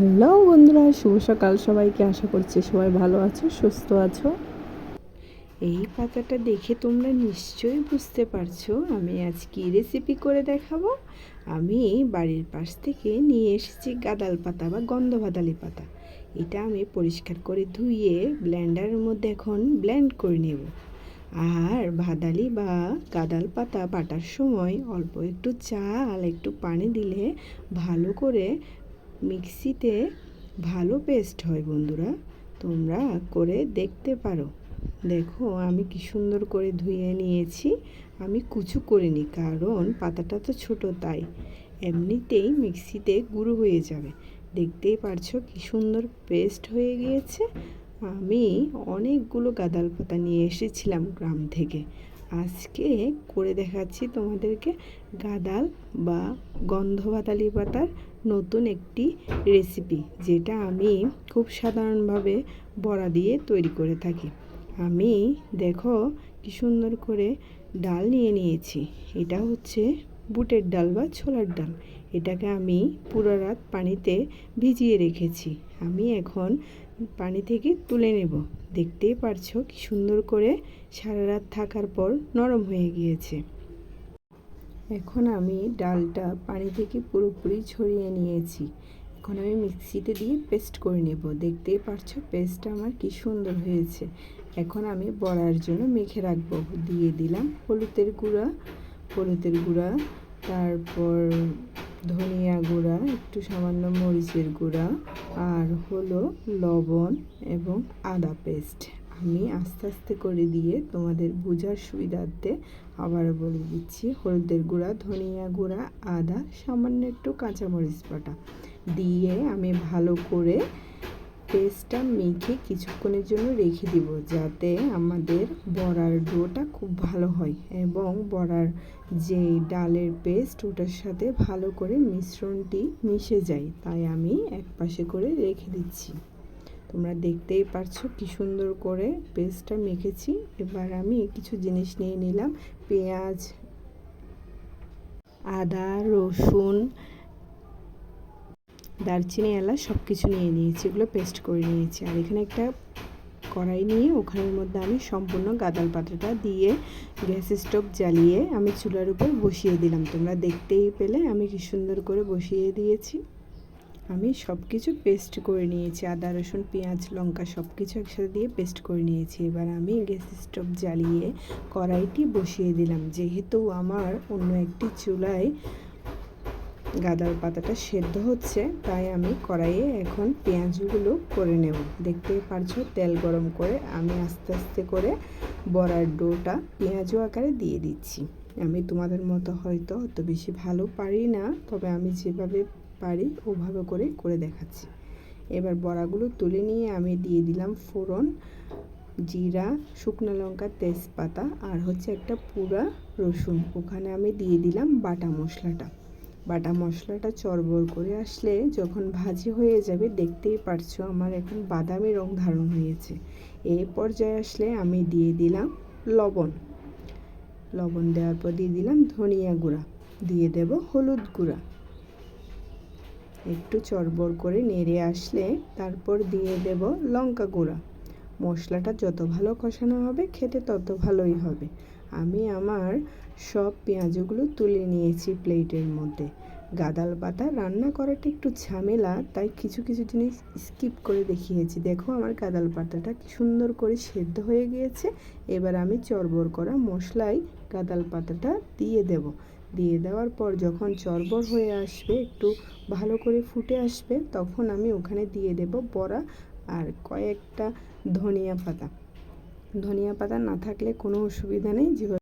Hello বন্ধুরা, শুভ সকাল সবাইকে। আশা করছি সবাই ভালো আছো, সুস্থ আছো। এই পাতাটা দেখে তোমরা নিশ্চয়ই বুঝতে পারছ, আমি আজ কী রেসিপি করে দেখাবো? আমি বাড়ির পাশ থেকে নিয়ে এসেছি গাদাল পাতা বা গন্ধভাদালি পাতা। এটা আমি পরিষ্কার করে ধুয়ে ব্লেন্ডারের মধ্যে এখন ব্লেন্ড করে নেব। আর ভাদালি বা গাদাল পাতা বাটার সময় অল্প একটু চাল, একটু পানি দিলে ভালো করে মিক্সিতে ভালো পেস্ট হয় বন্ধুরা, তোমরা করে দেখতে পারো। দেখো, আমি কি সুন্দর করে ধুয়ে নিয়েছি। আমি কুচু করিনি, কারণ পাতাটা তো ছোট তাই। এমনিতেই মিক্সিতে গুঁড়ো হয়ে যাবে। দেখতেই পারছ কি সুন্দর পেস্ট হয়ে গিয়েছে। আমি অনেকগুলো গাদাল পাতা নিয়ে এসেছিলাম গ্রাম থেকে। আজকে করে দেখাচ্ছি তোমাদেরকে গাদাল বা গন্ধবাতালি পাতার নতুন একটি রেসিপি যেটা আমি খুব সাধারণভাবে বড়া দিয়ে তৈরি করে থাকি। আমি দেখো কি সুন্দর করে ডাল নিয়ে নিয়েছি। এটা হচ্ছে বুটের ডাল বা ছোলার ডাল। এটাকে আমি পুরো রাত পানিতে ভিজিয়ে রেখেছি। আমি এখন পানি থেকে তুলে নেব। দেখতেই পারছ কি সুন্দর করে সারা রাত থাকার পর নরম হয়ে গিয়েছে। এখন আমি ডালটা পানি থেকে পুরোপুরি ছড়িয়ে নিয়েছি। এখন আমি মিক্সিতে দিয়ে পেস্ট করে নেব। দেখতেই পারছ পেস্টটা আমার কি সুন্দর হয়েছে। এখন আমি বড়ার জন্য মেখে রাখব। দিয়ে দিলাম হলুদের গুঁড়া হলুদের গুঁড়া, তারপর ধনিয়া গুঁড়া, একটু সামান্য মরিচের গুঁড়া, আর হলো লবণ এবং আদা পেস্ট। আমি আস্তে আস্তে করে দিয়ে তোমাদের বোঝার সুবিধার্থে আবার বলে দিচ্ছি, হলুদের গুঁড়া, ধনিয়া গুঁড়া, আদা, সামান্য একটু কাঁচামরিচ বাটা দিয়ে আমি ভালো করে পেস্টটা মেখে কিছুক্ষণের জন্য রেখে দিব যাতে আমাদের বড়ার ডোটা খুব ভালো হয় এবং বড়ার যে ডালের পেস্ট ওটার সাথে ভালো করে মিশ্রণটি মিশে যায়। তাই আমি এক পাশে করে রেখে দিচ্ছি। তোমরা দেখতেই পারছ কি সুন্দর করে পেস্টটা মেখেছি। এবার আমি কিছু জিনিস নিয়ে নিলাম। পেঁয়াজ, আদা, রসুন দারচিনি, এলাচ সব কিছু নিয়ে নিয়েছি, এগুলো পেস্ট করে নিয়েছি। আর এখানে একটা কড়াই নিয়ে ওখানের মধ্যে আমি সম্পূর্ণ গাদাল পাতাটা দিয়ে গ্যাস স্টোভ জ্বালিয়ে আমি চুলার উপর বসিয়ে দিলাম। তোমরা দেখতেই পেলে আমি কি সুন্দর করে বসিয়ে দিয়েছি। আমি সব কিছু পেস্ট করে নিয়েছি। আদা, রসুন, পেঁয়াজ, লঙ্কা সব কিছু একসাথে দিয়ে পেস্ট করে নিয়েছি। এবার আমি গ্যাস স্টোভ জ্বালিয়ে কড়াইটি বসিয়ে দিলাম। যেহেতু আমার অন্য একটি চুলায় গাদার পাতাটা সেদ্ধ হচ্ছে, তাই আমি কড়াইয়ে এখন পেঁয়াজগুলো করে নেব। দেখতে পারছ, তেল গরম করে আমি আস্তে আস্তে করে বড়ার ডোটা পেঁয়াজও আকারে দিয়ে দিচ্ছি। আমি তোমাদের মতো হয়তো অত বেশি ভালো পারি না, তবে আমি যেভাবে পারি ওভাবে করে করে দেখাচ্ছি। এবার বড়াগুলো তুলে নিয়ে আমি দিয়ে দিলাম ফোড়ন, জিরা, শুকনো লঙ্কা, তেজপাতা আর হচ্ছে একটা পুরা রসুন। ওখানে আমি দিয়ে দিলাম বাটা মশলাটা। বাটা মশলাটা চরবর করে আসলে যখন ভাজি হয়ে যাবে, দেখতেই পারছ আমার এখন বাদামি রং ধারণ হয়েছে। এই পর্যায়ে আসলে আমি দিয়ে দিলাম লবণ। লবণ দেওয়ার পর দিয়ে দিলাম ধনিয়া গুঁড়া। দিয়ে দেব হলুদ গুঁড়া। একটু চরবর করে নেড়ে আসলে তারপর দিয়ে দেব লঙ্কা গুঁড়া। মশলাটা যত ভালো কষানো হবে, খেতে তত ভালোই হবে। আমি আমার সব পেঁয়াজগুলো তুলে নিয়েছি প্লেটের মধ্যে। গাদাল পাতা রান্না করাটা একটু ঝামেলা, তাই কিছু কিছু জিনিস স্কিপ করে দেখিয়েছি। দেখো আমার গাদাল পাতাটা সুন্দর করে সেদ্ধ হয়ে গিয়েছে। এবার আমি চরবর করা মশলায় গাদাল পাতাটা দিয়ে দেব। দিয়ে দেওয়ার পর যখন চরবর হয়ে আসবে, একটু ভালো করে ফুটে আসবে, তখন আমি ওখানে দিয়ে দেব বড়া আর কয়েকটা ধনিয়া পাতা। ধনিয়া পাতা না থাকলে কোনো অসুবিধা নেই যেভাবে